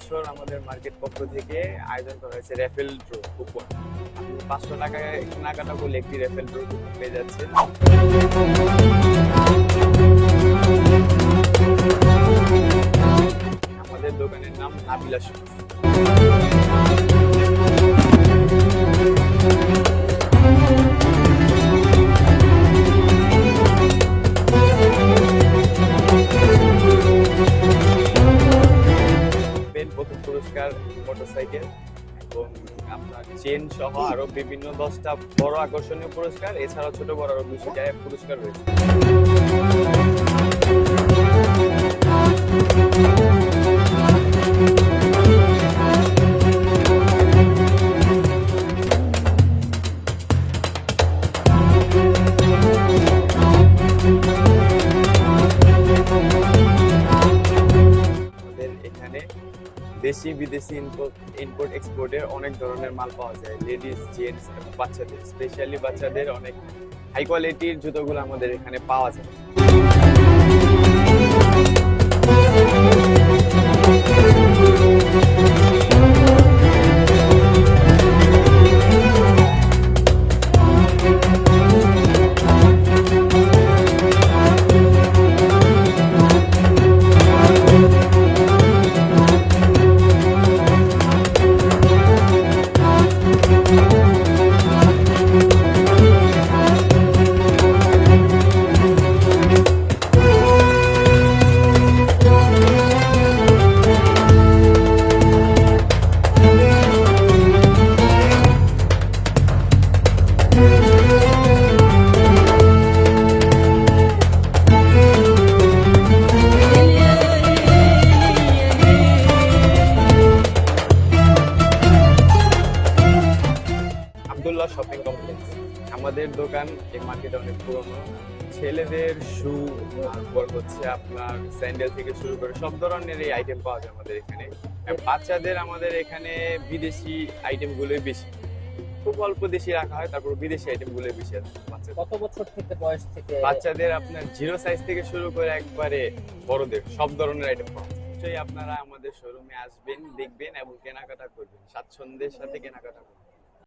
বছর আমাদের মার্কেট পক্ষ থেকে আয়োজন করা হয়েছে রেফেল ড্র কুপন পাঁচশো টাকায় কেনাকাটা বলে একটি রেফেল ড্র কুপন পেয়ে যাচ্ছে আমাদের দোকানের নাম নাবিলা প্রথম পুরস্কার, মোটরসাইকেল এবং আপনার চেন সহ আরও বিভিন্ন দশটা বড় আকর্ষণীয় পুরস্কার। এছাড়াও ছোট বড় আরও দুশো পুরস্কার রয়েছে। দেশি, বিদেশি ইম্পোর্ট ইম্পোর্ট এক্সপোর্টের অনেক ধরনের মাল পাওয়া যায়। লেডিস জেন্টস এবং বাচ্চাদের স্পেশালি বাচ্চাদের অনেক হাই কোয়ালিটির জুতোগুলো আমাদের এখানে পাওয়া যায়। আবদুল্লাহ শপিং কমপ্লেক্স আমাদের দোকান এই মার্কেটে অনেক পুরনো। ছেলেদের শু তারপর হচ্ছে আপনার স্যান্ডেল থেকে শুরু করে সব ধরনের এই আইটেম পাওয়া যায় আমাদের এখানে। বাচ্চাদের আমাদের এখানে বিদেশি আইটেম গুলোই বেশি। খুব অল্প দেশি রাখা হয় তারপর বিদেশি আইটেম গুলোই বেশি আছে বাচ্চাদের। কত বছর থেকে বয়স থেকে? বাচ্চাদের আপনার জিরো সাইজ থেকে শুরু করে একবারে বড়দের সব ধরনের আইটেম পাওয়া যায়। নিশ্চয়ই আপনারা আমাদের শোরুমে আসবেন দেখবেন এবং কেনাকাটা করবেন। স্বাচ্ছন্দ্যের সাথে কেনাকাটা করবেন।